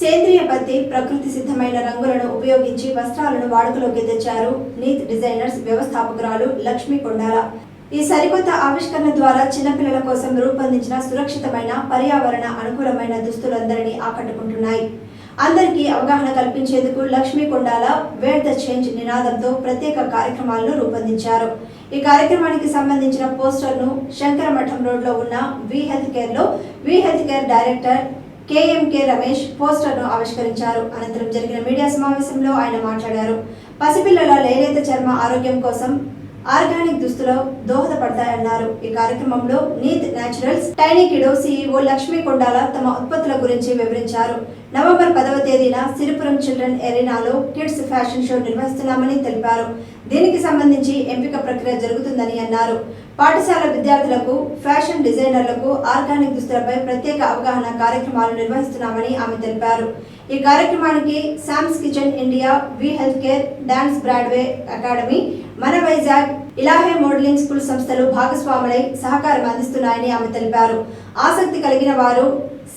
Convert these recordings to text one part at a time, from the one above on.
సేంద్రియ పత్తి ప్రకృతి సిద్ధమైన రంగులను ఉపయోగించి వస్త్రాలను వాడుకలోకి తెచ్చారు నీత్ డిజైనర్స్ వ్యవస్థాపకురాలు లక్ష్మీ కొండాల. ఈ సరికొత్త ఆవిష్కరణ ద్వారా చిన్నపిల్లల కోసం రూపొందించిన సురక్షితమైన పర్యావరణ అనుకూలమైన దుస్తులందరినీ ఆకట్టుకుంటున్నాయి. అందరికీ అవగాహన కల్పించేందుకు Lakshmi Kondala wear the change నినాదంతో ప్రత్యేక కార్యక్రమాలను రూపొందించారు. ఈ కార్యక్రమానికి సంబంధించిన పోస్టర్ను శంకరమఠం రోడ్లో ఉన్న V health కేర్లో V health care director KMK Ramesh పోస్టర్ను ఆవిష్కరించారు. అనంతరం జరిగిన మీడియా సమావేశంలో ఆయన మాట్లాడారు. పసిపిల్లల లేలేత చర్మ ఆరోగ్యం కోసం ఆర్గానిక్ దుస్తులు దోహదపడతాయన్నారు. ఈ కార్యక్రమంలో Neet Naturals Tiny Kiddo CEO Lakshmi Kondala తమ ఉత్పత్తుల గురించి వివరించారు. నవంబర్ పదవ తేదీన సిరిపురం చిల్డ్రన్ ఎరీనాలో కిడ్స్ ఫ్యాషన్ షో నిర్వహిస్తున్నామని తెలిపారు. దీనికి సంబంధించి ఎంపిక ప్రక్రియ జరుగుతుందని అన్నారు. పాఠశాల విద్యార్థులకు ఫ్యాషన్ డిజైనర్లకు ఆర్గానిక్ దుస్తులపై ప్రత్యేక అవగాహన కార్యక్రమాలు నిర్వహిస్తున్నామని ఆమె తెలిపారు. ఈ కార్యక్రమానికి Sam's kitchen India V health care dance Broadway academy మన వైజాగ్ ఇలాహే మోడలింగ్ స్కూల్ సంస్థలు భాగస్వాములై సహకారం అందిస్తున్నాయని ఆమె తెలిపారు. ఆసక్తి కలిగిన వారు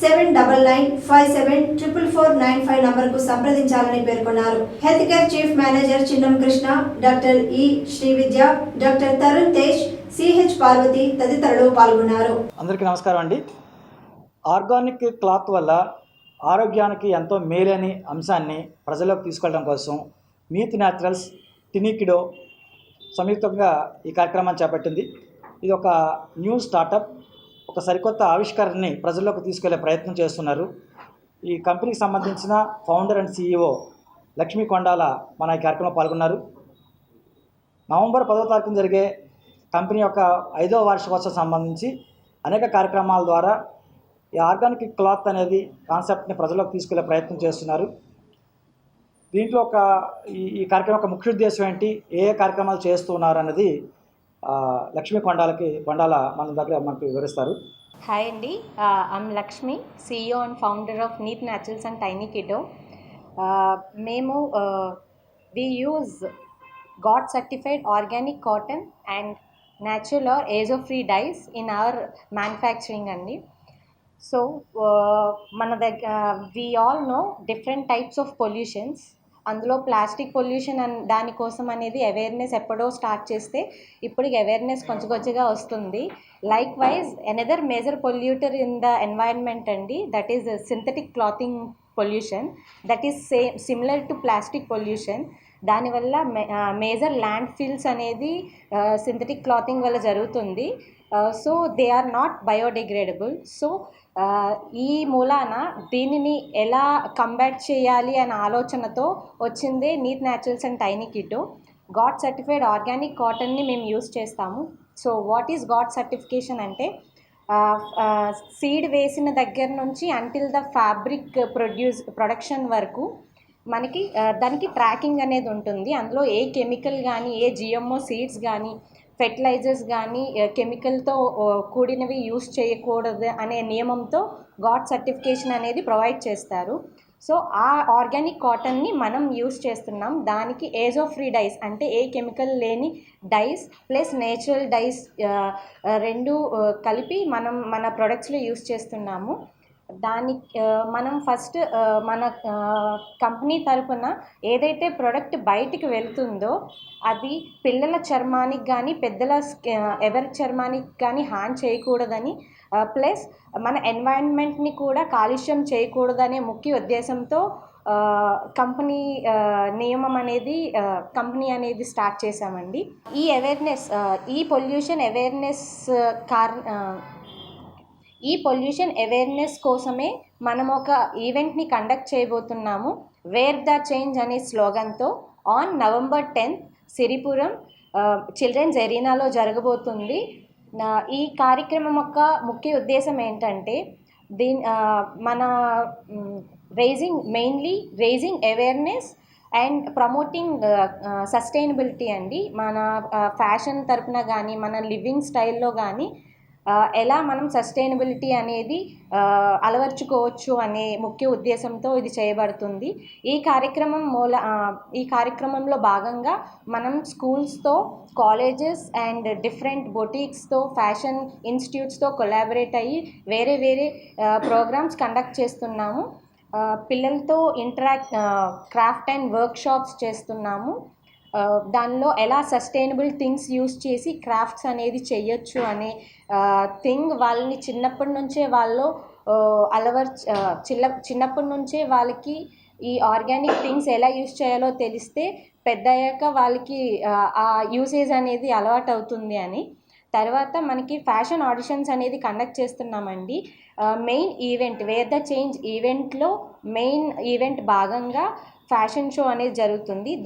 seven double nine five seven triple four nine five నంబర్కు సంప్రదించాలని పేర్కొన్నారు. Health care chief manager Chinnam Krishna doctor E Sri Vidya doctor Tarun Tej CH Parvathi తదితరులు పాల్గొన్నారు. అందరికీ నమస్కారం అండి. ఆర్గానిక్ క్లాత్ వల్ల ఆరోగ్యానికి ఎంతో మేలైన అంశాన్ని ప్రజల్లోకి తీసుకెళ్ళడం కోసం మీత్ న్యాచురల్స్ టినికిడో సంయుక్తంగా ఈ కార్యక్రమాన్ని చేపట్టింది. ఇది ఒక న్యూ స్టార్టప్ ఒక సరికొత్త ఆవిష్కరణని ప్రజల్లోకి తీసుకెళ్ళే ప్రయత్నం చేస్తున్నారు. ఈ కంపెనీకి సంబంధించిన founder and CEO Lakshmi Kondala మన ఈ కార్యక్రమంలో పాల్గొన్నారు. నవంబర్ పదో తారీఖున జరిగే కంపెనీ యొక్క ఐదో వార్షికోత్సవం సంబంధించి అనేక కార్యక్రమాల ద్వారా ఈ ఆర్గానిక్ క్లాత్ అనేది కాన్సెప్ట్ని ప్రజల్లోకి తీసుకెళ్ళే ప్రయత్నం చేస్తున్నారు. దీంట్లో ఒక ఈ కార్యక్రమం యొక్క ముఖ్య ఉద్దేశం ఏంటి? ఏ ఏ కార్యక్రమాలు చేస్తూ ఉన్నారు అన్నది లక్ష్మీ కొండాలకి కొండాల మన దగ్గర మనకు వివరిస్తారు. హాయ్ అండి. I'm Lakshmi CEO and founder of Neet Naturals and Tiny Kiddo మేము we use God certified organic cotton and natural or azo free dyes in our manufacturing అండి. సో uh, మన దగ్గర we all know different types of pollutions అందులో plastic pollution అన్ దానికోసం అనేది awareness ఎప్పుడో start చేస్తే ఇప్పటికి అవేర్నెస్ కొంచెం కొంచెంగా వస్తుంది. Likewise another major polluter in the environment అండి that is synthetic clothing pollution that is same similar to plastic pollution దానివల్ల మేజర్ ల్యాండ్ ఫిల్స్ అనేది సింథటిక్ క్లాతింగ్ వల్ల జరుగుతుంది. So they are not biodegradable so ఈ మూలాన దీనిని ఎలా కంబ్యాట్ చేయాలి అనే ఆలోచనతో వచ్చిందే Neet Naturals and Tiny Kiddo God certified organic కాటన్ని మేము యూస్ చేస్తాము. సో వాట్ ఈస్ గాడ్ సర్టిఫికేషన్ అంటే సీడ్ వేసిన దగ్గర నుంచి until the fabric produce production వరకు మనకి దానికి ట్రాకింగ్ అనేది ఉంటుంది. అందులో ఏ కెమికల్ కానీ ఏ జిఎంఓ సీడ్స్ కానీ ఫెర్టిలైజర్స్ కానీ కెమికల్తో కూడినవి యూస్ చేయకూడదు అనే నియమంతో గాడ్ సర్టిఫికేషన్ అనేది ప్రొవైడ్ చేస్తారు. సో ఆ ఆర్గానిక్ కాటన్ని మనం యూస్ చేస్తున్నాం. దానికి ఏజో ఫ్రీ డైస్ అంటే ఏ కెమికల్ లేని డైస్ ప్లస్ నేచురల్ డైస్ రెండు కలిపి మనం మన ప్రొడక్ట్స్లో యూస్ చేస్తున్నాము. దాని మనం ఫస్ట్ మన కంపెనీ తరపున ఏదైతే ప్రోడక్ట్ బయటికి వెళ్తుందో అది పిల్లల చర్మానికి కానీ పెద్దల ఎవరి చర్మానికి కానీ హాని చేయకూడదని ప్లస్ మన ఎన్వైరన్మెంట్ని కూడా కాలుష్యం చేయకూడదనే ముఖ్య ఉద్దేశంతో కంపెనీ నియమం అనేది కంపెనీ అనేది స్టార్ట్ చేశామండి. ఈ అవేర్నెస్ ఈ పొల్యూషన్ అవేర్నెస్ కార్ ఈ పొల్యూషన్ అవేర్నెస్ కోసమే మనం ఒక ఈవెంట్ని కండక్ట్ చేయబోతున్నాము. వేర్ ద చేంజ్ అనే స్లోగన్తో on November tenth Siripuram children's ఎరీనాలో జరగబోతుంది. ఈ కార్యక్రమం యొక్క ముఖ్య ఉద్దేశం ఏంటంటే దీని మన raising mainly raising awareness and promoting sustainability అండి. మన ఫ్యాషన్ తరపున కానీ మన లివింగ్ స్టైల్లో కానీ ఎలా మనం సస్టైనబిలిటీ అనేది అలవర్చుకోవచ్చు అనే ముఖ్య ఉద్దేశంతో ఇది చేయబడుతుంది. ఈ కార్యక్రమం మూల ఈ కార్యక్రమంలో భాగంగా మనం స్కూల్స్తో కాలేజెస్ అండ్ డిఫరెంట్ బొటీక్స్తో ఫ్యాషన్ ఇన్స్టిట్యూట్స్తో కొలాబరేట్ అయ్యి వేరే వేరే ప్రోగ్రామ్స్ కండక్ట్ చేస్తున్నాము. పిల్లలతో ఇంటరాక్ట్ క్రాఫ్ట్ అండ్ వర్క్షాప్స్ చేస్తున్నాము. దానిలో ఎలా సస్టైనబుల్ థింగ్స్ యూస్ చేసి క్రాఫ్ట్స్ అనేది చేయొచ్చు అనే థింగ్ వాళ్ళని చిన్నప్పటి నుంచే వాళ్ళు అలవర్ చిన్న చిన్నప్పటి నుంచే వాళ్ళకి ఈ ఆర్గానిక్ థింగ్స్ ఎలా యూస్ చేయాలో తెలిస్తే పెద్ద అయ్యాక వాళ్ళకి ఆ యూసేజ్ అనేది అలవాటు అవుతుంది అని. తర్వాత మనకి ఫ్యాషన్ ఆడిషన్స్ అనేది కండక్ట్ చేస్తున్నామండి. Main event wear the change ఈవెంట్లో మెయిన్ ఈవెంట్ భాగంగా ఫ్యాషన్ షో అనేది జరుగుతుంది.